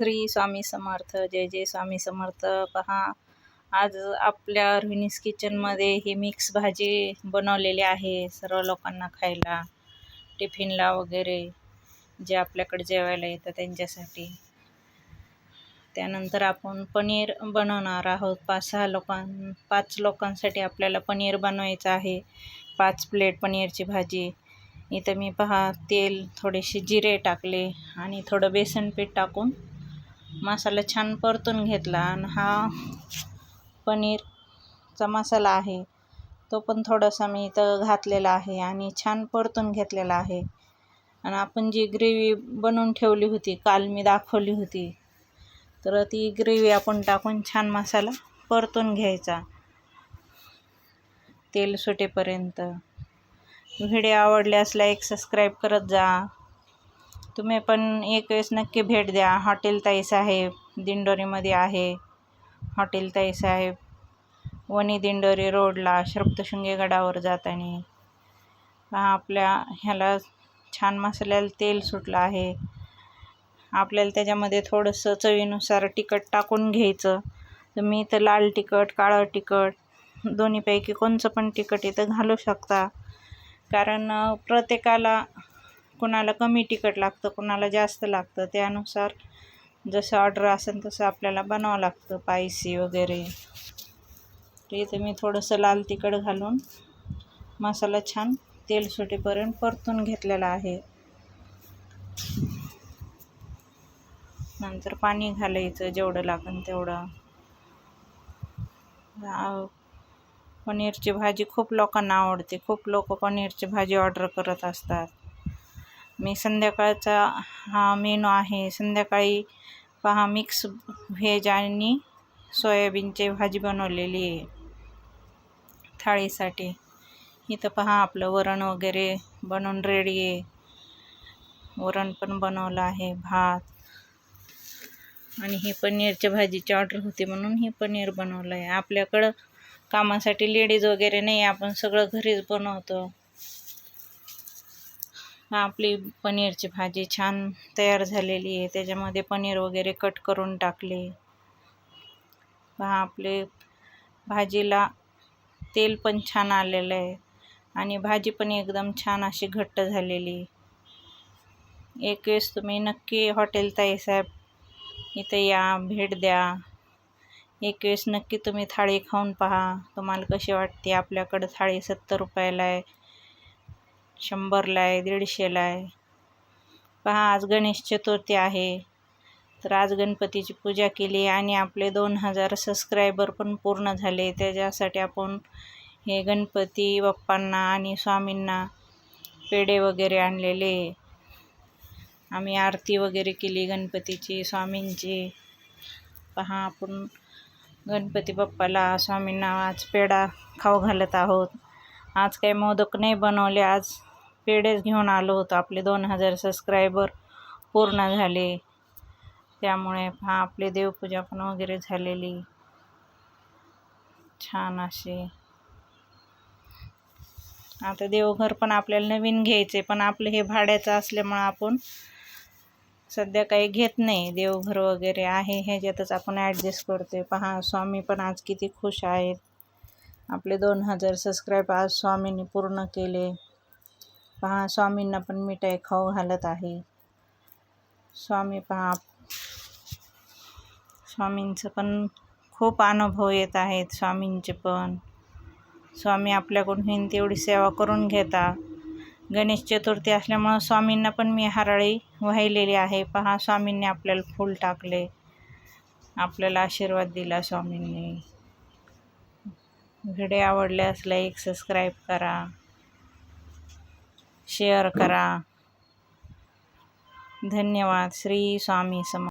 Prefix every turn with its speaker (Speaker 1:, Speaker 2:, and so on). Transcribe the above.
Speaker 1: श्री स्वामी समर्थ जय जय स्वामी समर्थ. पहा आज आपल्या रोहिणीस किचनमध्ये ही मिक्स भाजी बनवलेली आहे सर्व लोकांना खायला टिफिनला वगैरे जे आपल्याकडे जेवायला येतं त्यांच्यासाठी. त्यानंतर आपण पनीर बनवणार आहोत. पाच सहा लोकां पाच लोकांसाठी आपल्याला पनीर बनवायचं आहे. पाच प्लेट पनीरची भाजी. इथं मी पहा तेल थोडेसे जिरे टाकले आणि थोडं बेसन पीठ टाकून मसाला छान परतून घेतला आणि हा पनीरचा मसाला आहे. तो पण थोडासा मी इथं घातलेला आहे आणि छान परतून घेतलेला आहे. आणि आपण जी ग्रेव्ही बनवून ठेवली होती काल मी दाखवली होती तर ती ग्रेव्ही आपण टाकून छान मसाला परतून घ्यायचा. तेल सुटेपर्यंत. व्हिडिओ आवडल्यास लाईक सबस्क्राईब करत जा. तुम्ही पण एक वेळेस नक्की भेट द्या. हॉटेल ताई साहेब दिंडोरीमध्ये आहे. हॉटेल ताई साहेब वणी दिंडोरी रोडला श्रप्तशृंगे गडावर जाताना. आपल्या ह्याला छान मसाल्याला तेल सुटलं आहे. आपल्याला त्याच्यामध्ये थोडंसं चवीनुसार तिखट टाकून घ्यायचं. तर मी इथं लाल तिखट काळं तिखट दोन्हीपैकी कोणचं पण तिखट इथं घालू शकता. कारण प्रत्येकाला कुणाला कमी तिखट लागतं कुणाला जास्त लागतं त्यानुसार जसं ऑर्डर असेल तसं आपल्याला बनावं लागतं पायसी वगैरे. तर मी थोडंसं लाल तिखट घालून मसाला छान तेल सुटेपर्यंत परतून घेतलेला आहे. नंतर पाणी घालायचं जेवढं लागेल तेवढं. पनीरची भाजी खूप लोकांना आवडते. खूप लोक पनीरची भाजी ऑर्डर करत असतात. मी संध्याकाळचा हा मेनू आहे. संध्याकाळी पहा मिक्स व्हेज आणि सोयाबीनची भाजी बनवलेली आहे. थाळीसाठी. इथं पहा आपलं वरण वगैरे बनवून रेडी आहे. वरण पण बनवलं आहे भात. आणि ही पनीरच्या भाजीची ऑर्डर होती म्हणून हे पनीर बनवलं आहे आपल्याकडं कामासाठी लेडीज वगैरे नाही आपण सगळं घरीच बनवतो. आपली पनीरची भाजी छान तयार झालेली आहे. त्याच्यामध्ये पनीर वगैरे कट करून टाकले. पहा आपले भाजीला तेल पण छान आलेलं आहे. आणि भाजी पण एकदम छान अशी घट्ट झालेली एक वेळेस तुम्ही नक्की हॉटेल ताईसाहेब इथं या भेट द्या. एक वेळेस नक्की तुम्ही थाळी खाऊन पहा. तुम्हाला कशी वाटते? आपल्याकडं थाळी सत्तर रुपयाला आहे. शंभरला आहे दीडशेला आहे पहा आज गणेश चतुर्थी आहे. तर आज गणपतीची पूजा केली आणि आपले दोन हजार सबस्क्रायबर पण पूर्ण झाले. त्याच्यासाठी आपण हे गणपती बाप्पांना आणि स्वामींना पेढे वगैरे आणलेले. आम्ही आरती वगैरे केली गणपतीची स्वामींची. पहा आपण गणपती बाप्पाला स्वामींना आज पेढा खाऊ घालत आहोत. आज काही मोदक नाही बनवले आज पेढेच घेऊन आलो होतो. आपले दोन हजार सबस्क्रायबर पूर्ण झाले. त्यामुळे हा आपली देवपूजा पण वगैरे झालेली. छान अशी. आता देवघर पण आपल्याला नवीन घ्यायचे पण आपलं हे भाड्याचं असल्यामुळं आपण सध्या काही घेत नाही. देवघर वगैरे आहे ह्याच्यातच आपण ॲडजस्ट करते पहा स्वामी पण आज किती खुश आहेत. आपले दोन हजार सबस्क्राईब आज स्वामींनी पूर्ण केले. पहा स्वामींना पण मिठाई खाऊ घालत आहे. स्वामी पहा स्वामींचं पण खूप अनुभव येत आहेत स्वामींचे पण. स्वामी आपल्याकडून होईन तेवढी सेवा करून घेता. गणेश चतुर्थी असल्यामुळं स्वामींना पण मी हराळी वाहिलेली आहे. पहा स्वामींनी आपल्याला फूल टाकले. आपल्याला आशीर्वाद दिला स्वामींनी. व्हिडिओ आवडल्यास लाईक सबस्क्राईब करा. शेअर करा. धन्यवाद. श्री स्वामी सम